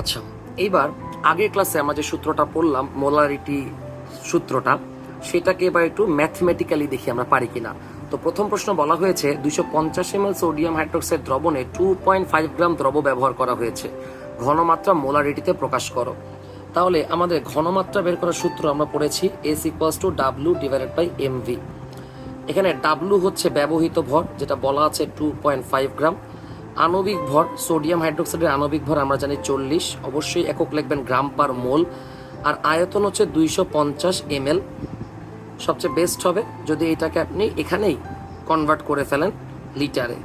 আচ্ছা এইবার আগের ক্লাসে আমরা যে সূত্রটা পড়লাম মোলারিটি সূত্রটা, সেটাকে এবার একটু ম্যাথমেটিক্যালি দেখি আমরা পারি কিনা। তো প্রথম প্রশ্ন বলা হয়েছে, দুইশো পঞ্চাশ এম সোডিয়াম হাইড্রোক্সাইড দ্রবণে টু পয়েন্ট ফাইভ গ্রাম দ্রব ব্যবহার করা হয়েছে। ঘনমাত্রা মোলারিটিতে প্রকাশ করো। তাহলে আমাদের ঘনমাত্রা বের করার সূত্র আমরা পড়েছি S equals to W divided by M V এখানে ডাব্লু হচ্ছে ব্যবহৃত ভর, যেটা বলা আছে টু পয়েন্ট ফাইভ গ্রাম আণবিক ভর, সোডিয়াম হাইড্রোক্সাইডের আণবিক ভর আমরা জানি চল্লিশ। অবশ্যই একক লিখবেন গ্রাম পার মোল। আর আয়তন হচ্ছে দুইশো পঞ্চাশ এম সবচেয়ে বেস্ট হবে যদি এটাকে আপনি এখানেই কনভার্ট করে ফেলেন লিটারে।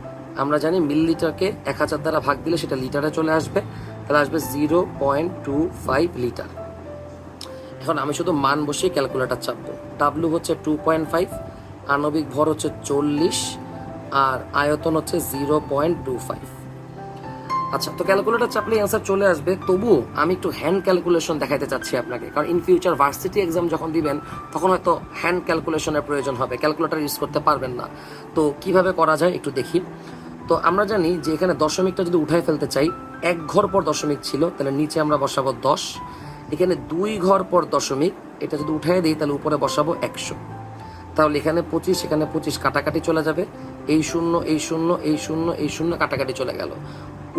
আমরা জানি মিল লিটারকে এক হাজার দ্বারা ভাগ দিলে সেটা লিটারে চলে আসবে। তাহলে আসবে zero point two five litre এখন আমি শুধু মান বসিয়ে ক্যালকুলেটার চাপবো। ডাব্লু হচ্ছে টু পয়েন্ট ফাইভ আণবিক ভর হচ্ছে চল্লিশ। আর আয়তন হচ্ছে জিরো পয়েন্ট টু ফাইভ। আচ্ছা তো ক্যালকুলেটার চাপলে অ্যান্সার চলে আসবে। তবুও আমি একটু হ্যান্ড ক্যালকুলেশন দেখাতে চাচ্ছি আপনাকে। কারণ ইন ফিউচার ভার্সিটি এক্সাম যখন দিবেন, তখন হয়তো হ্যান্ড ক্যালকুলেশনের প্রয়োজন হবে। ক্যালকুলেটার ইউজ করতে পারবেন না। তো কীভাবে করা যায় একটু দেখি। তো আমরা জানি যে এখানে দশমিকটা যদি উঠাই ফেলতে চাই, এক ঘর পর দশমিক ছিল, তাহলে নিচে আমরা বসাবো দশ। এখানে দুই ঘর পর দশমিক, এটা যদি উঠাই দিই, তাহলে উপরে বসাবো একশো। তাহলে এখানে পঁচিশ এখানে পঁচিশ, কাটাকাটি চলে যাবে। এই শূন্য এই শূন্য এই শূন্য এই শূন্য কাটাকাটি চলে গেল।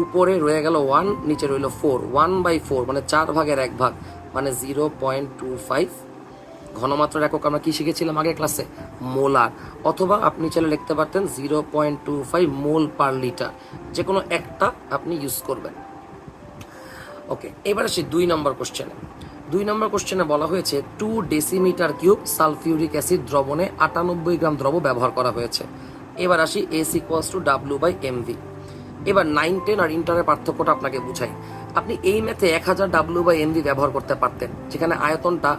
উপরে রয়ে গেল ওয়ান নিচে রইল ফোর ওয়ান বাই ফোর মানে চার ভাগের এক ভাগ মানে জিরো পয়েন্ট টু ফাইভ ঘনমাত্রার একক আমরা কি শিখেছিলাম আগের ক্লাসে মোলার। অথবা আপনি চাইলে লিখতে পারতেন zero point two five mole per litre. যে কোনো একটা আপনি ইউজ করবেন। ওকে, এবার আসি দুই নম্বর কোশ্চেনে দুই নম্বর কোশ্চেনে বলা হয়েছে two decimetre cube sulphuric acid দ্রবণে আটানব্বই গ্রাম দ্রব ব্যবহার করা হয়েছে। এবার আসি S equals to W by M V এবার নাইন টেন আর ইন্টারের পার্থক্যটা আপনাকে বুঝাই। আপনি এই ম্যাথে এক হাজার ডাব্লু বাই এম ভি ব্যবহার করতে পারতেন, যেখানে আয়তনটা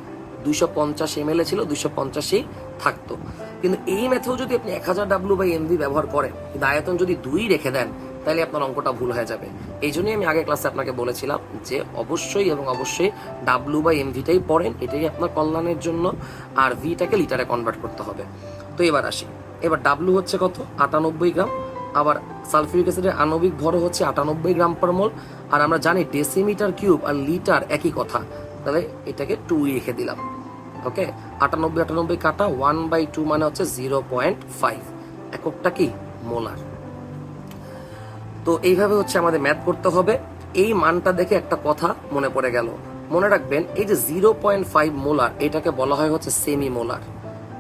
দুইশো পঞ্চাশ এম ছিল, দুইশো পঞ্চাশেই থাকতো। কিন্তু এই ম্যাথেও যদি আপনি এক হাজার ডাব্লু বাই এম ভি ব্যবহার করেন, কিন্তু আয়তন যদি দুই রেখে দেন, তাহলে আপনার অঙ্কটা ভুল হয়ে যাবে। এই জন্যই আমি আগের ক্লাসে আপনাকে বলেছিলাম যে অবশ্যই এবং অবশ্যই ডাব্লু বাই এমভিটাই পড়েন, এটাই আপনার কল্যাণের জন্য, আর ভিটাকে লিটারে কনভার্ট করতে হবে। তো এবার আসি। এবার ডাব্লু হচ্ছে কত? আটানব্বই গ্রাম। আবার সালফিউরিক অ্যাসিডের আণবিক ভর হচ্ছে আটানব্বই গ্রাম পার মোল। আর আমরা জানি ডেসিমিটার কিউব আর লিটার একই কথা। তাহলে এটাকে টু রেখে দিলাম। ওকে আটানব্বই আটানব্বই কাটা ওয়ান বাই টু মানে হচ্ছে জিরো পয়েন্ট ফাইভ এককটা কি? মোলার। তো এইভাবে হচ্ছে আমাদের ম্যাথ করতে হবে। এই মানটা দেখে একটা কথা মনে পড়ে গেল। মনে রাখবেন, এই যে জিরো পয়েন্ট ফাইভ মোলার, এটাকে বলা হয় হচ্ছে সেমি মোলার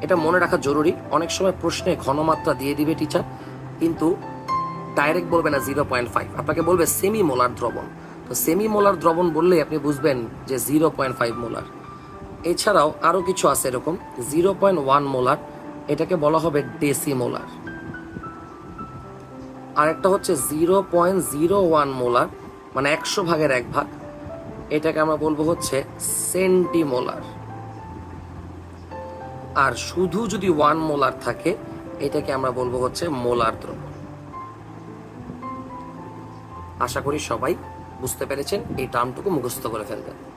এটা মনে রাখা জরুরি। অনেক সময় প্রশ্নে ঘনমাত্রা দিয়ে দিবে টিচার কিন্তু ডাইরেক্ট বলবে না জিরো পয়েন্ট ফাইভ আপনাকে বলবে সেমি মোলার দ্রবণ। তো সেমি মোলার দ্রবণ বললেই আপনি বুঝবেন যে জিরো পয়েন্ট ফাইভ মোলার এছাড়াও আরও কিছু আছে এরকম। জিরো পয়েন্ট ওয়ান মোলার এটাকে বলা হবে ডেসি মোলার আরেকটা হচ্ছে zero point zero one molar মানে একশো ভাগের এক ভাগ। এটাকে আমরা বলব হচ্ছে সেন্টিমোলার আর শুধু যদি ওয়ান মোলার থাকে, এটাকে আমরা বলব হচ্ছে মোলার দ্রব্য আশা করি সবাই বুঝতে পেরেছেন, এই টার্মটুকু মুখস্থ করে ফেলবেন।